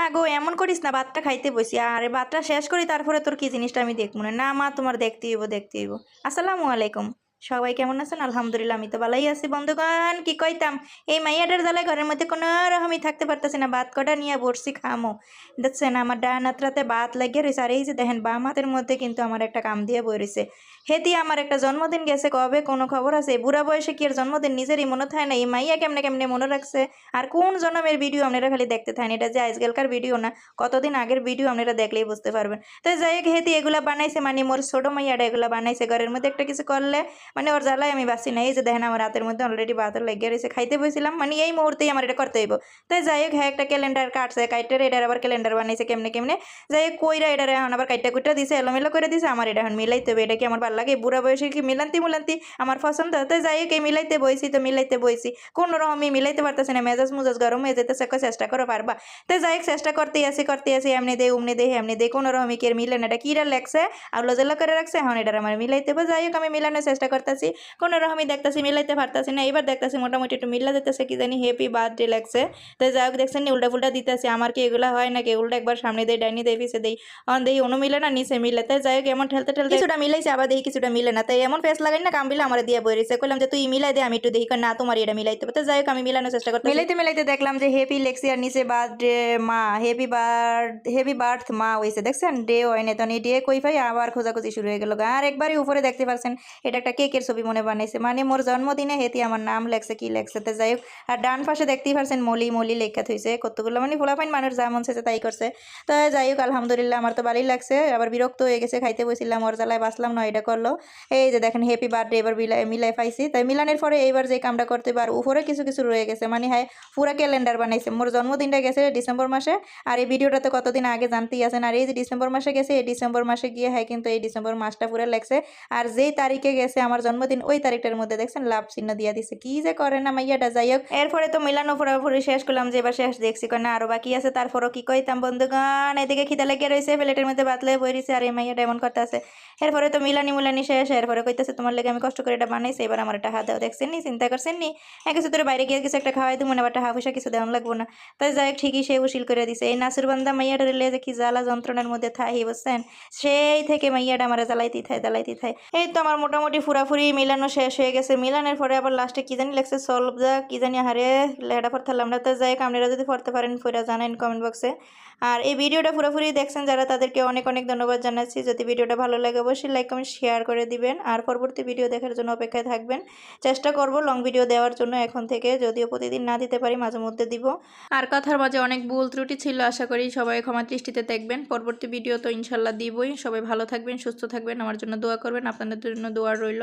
আগো এমন করিস না, ভাতটা খাইতে বসি। আরে, ভাতটা শেষ করি, তারপরে তোর কি জিনিসটা আমি দেখব? না না, মা, তোমার দেখতে হইব দেখতে হইব। আসসালামু আলাইকুম। সবাই কেমন আছেন? আলহামদুলিল্লাহ, আমি তো ভালোই আছি। বন্ধুগণ, কি কইতাম? এই মাইয়াটার জ্বালায় ঘরের মধ্যে কোনো রকমই থাকতে পারতেছি না। ভাত কটা নিয়ে বসছি, খামো। দেখছেন, আমার ডান হাতরাতে ভাত লাগিয়ে রয়েছে আর এই যে দেখেন, বাম হাতের মধ্যে কিন্তু আমার একটা কাম দিয়ে বই রয়েছে হেতি আমার একটা জন্মদিন গেছে, কবে কোনো খবর আছে? বুড়া বয়সে কি আর জন্মদিন নিজেরই মনে থাকে না? এই মাইয়া কেমনে কেমনে মনে রাখছে? আর কোন জন্মের ভিডিও আপনারা খালি দেখতে থাকেন? এটা যে আজকালকার ভিডিও না, কতদিন আগের ভিডিও আপনারা দেখলেই বুঝতে পারবেন। তো যাই হোক হেতি এগুলা বানাইছে মানে মোর ছোটো মাইয়াটা এগুলা বানাইছে। ঘরের মধ্যে একটা কিছু করলে মানে ওর জ্বালায় আমি বাসি না এই যে দেখেন আমার হাতের মধ্যে অলরেডি ভাত লেগে রয়েছে, খাইতে বসেছিলাম মানে এই মুহূর্তেই আমার এটা করতে হইব। তো যাই হোক হ্যাঁ একটা ক্যালেন্ডার কাটছে, কাইটের এটার আবার ক্যালেন্ডার বানাইছে কেমনে কেমনে। যাই হোক, কইরা এটার এখন আবার কাইটা কুইটা দিছে, এলোমেলো করে দিছে, আমার এটা এখন মিলাইতে হবে, এটা কি আমার ভালো লাগে? বুড়া বয়সে কি মিলান্তি মুলান্তি আমার পছন্দ? তো যাই হোক, এই মিলাইতে বইছি, তো মিলাইতে বইছি। কোনো রকমই মিলাইতে পারতেছি না, মেজাজ মুজাজ গরম হয়ে যেতেছে চেষ্টা করো পারবা? তো যাই হোক, চেষ্টা করতেই আসি করতে আসি এমনি দে উমনি দে এমনি দে কোনো রকমই কি মিলে না, এটা কিরা লাগছে আর লজেলা করে রাখছে, এখন এটার আমার মিলাইতে হবে, যাই হোক, আমি মিলানোর চেষ্টা করতেছি কোনো রকমই দেখতেছি মিলাইতে পারতেছি না। এবার দেখতেছি মোটামুটি একটু মিল্লা যেতেছে কি জানি হ্যাপি বার্থডে লাগছে। তো যাই হোক দেখছেন উল্টা ফুল্টা দিতেছে। আমার কি এগুলো হয় নাকি? উল্টা একবার সামনে দেয় ডাইনি দেয় পিছে দেই অন দেই অনু মিলে না নিচে মিলে। তাই যাই হোক এমন ঠেলতে ঠেলতে কিছুটা মিলাইছে আবার দেখি কিছুটা মিলে না। তাই এমন ফেস লাগাই না কামবিলে আমার দিয়ে বই রয়েছে কইলাম যে তুই মিলাই দে আমি একটু দেখি না তোমার এটা মিলাইতে তো যাই হোক আমি মিলানোর চেষ্টা করতে মিলাইতে মিলাইতে দেখলাম যে হ্যাপি লেক্সি আর নিচে বার্থডে মা হ্যাপি বার্থ হ্যাপি বার্থ মা হয়েছে দেখছেন? ডে হয় না তো ডে কই ভাই? আবার খোঁজাখুঁজি শুরু হয়ে গেল। আর একবারই উপরে দেখতে পারছেন এটা একটা কেকের ছবি মনে বানাইছে? মানে মোর জন্মদিনে হেতি আমার নাম লেখছে, কি লেখছে তো যাই হোক। আর ডান পাশে দেখতেই পারছেন মলি মলি লেখা থইছে, কতগুলো মানে ফোলাফাইন মানুষ যা মন চাইছে তাই করছে। তো যাই হোক, আলহামদুলিল্লাহ আমার তো ভালোই লাগছে, আবার বিরক্ত হয়ে গেছে, খাইতে বসছিলাম ওর জ্বালায় বাসলাম না, এটা করল। এই যে দেখেন হ্যাপি বার্থডে এবার মিলাই পাইছি। তাই মিলানের পরে এইবার যে কামটা করতে পার উপরে কিছু কিছু রয়ে গেছে মানে হ্যাঁ পুরা ক্যালেন্ডার বানাইছে। মোর জন্মদিনটা গেছে ডিসেম্বর মাসে, আর এই ভিডিওটা তো কতদিন আগে জানতেই আছেন। আর এই যে ডিসেম্বর মাসে গেছে, এই ডিসেম্বর মাসে গিয়ে হ্যাঁ কিন্তু এই ডিসেম্বর মাসটা পুরো লাগছে আর যেই তারিখে গেছে, আমার জন্মদিন ওই তারিখটার মধ্যে, দেখছেন? লাভ চিহ্ন দিয়া দিছে। কি যে করে না মাইয়াটা? যাই হোক, এরপরে তো মিলানো পুরোপুরি শেষ করলাম যে এবার শেষ দেখছি। কয়, না, আরও বাকি আছে, তারপরও কি কইতাম, বন্ধুগণ? এদিকে খিদা লেগে রয়েছে প্লেটের মধ্যে বাতলে রয়েছে আর এই মাইয়াটা এমন করতে আছে এরপরে তো মিলানি মুলানি শেষ, এরপরে কইতেছে, তোমার লেগে আমি কষ্ট করে এটা বানাইছি, এবার আমার একটা হাত দেওয়া দেখছেন নি? চিন্তা করছেন নি? হ্যাঁ কিছু তোর বাইরে গিয়ে কিছু একটা খাওয়াই দিব না একটা হাফিসা কিছু দেওয়ান লাগবো না। তাই যাই ঠিকই সে উশিল করে দিছে। এই নাসুর বান্দা মাইয়াটা রেলে কি জ্বালা যন্ত্রণার মধ্যে থাই বুঝছেন? সেই থেকে মাইয়াটা আমার জ্বালাইতে থাই জ্বালাইতে থাই এই তো আমার মোটামুটি ফুরাফুরি মিলানো শেষ হয়ে গেছে। মিলানের পরে আবার লাস্টে কী জানি লাগছে সলভ যা কি জানি হারে লেটা পড়তাম না তো যাই আপনারা যদি পড়তে পারেন ফুরা জানান কমেন্ট বক্সে আর এই ভিডিওটা পুরোপুরি দেখছেন যারা, তাদেরকে অনেক অনেক ধন্যবাদ জানাচ্ছি। যদি ভিডিওটা ভালো লাগে, অবশ্যই লাইক কমেন্ট শেয়ার করে দিবেন। আর পরবর্তী ভিডিও দেখার জন্য অপেক্ষায় থাকবেন। চেষ্টা করব লং ভিডিও দেওয়ার জন্য এখন থেকে, যদিও প্রতিদিন না দিতে পারি, মাঝে মধ্যে দিব। আর কথার মাঝে অনেক ভুল ত্রুটি ছিল, আশা করি সবাই ক্ষমা দৃষ্টিতে দেখবেন। পরবর্তী ভিডিও তো ইনশাল্লাহ দিবই। সবাই ভালো থাকবেন, সুস্থ থাকবেন। আমার জন্য দোয়া করবেন। আপনাদের জন্য দোয়া রইল।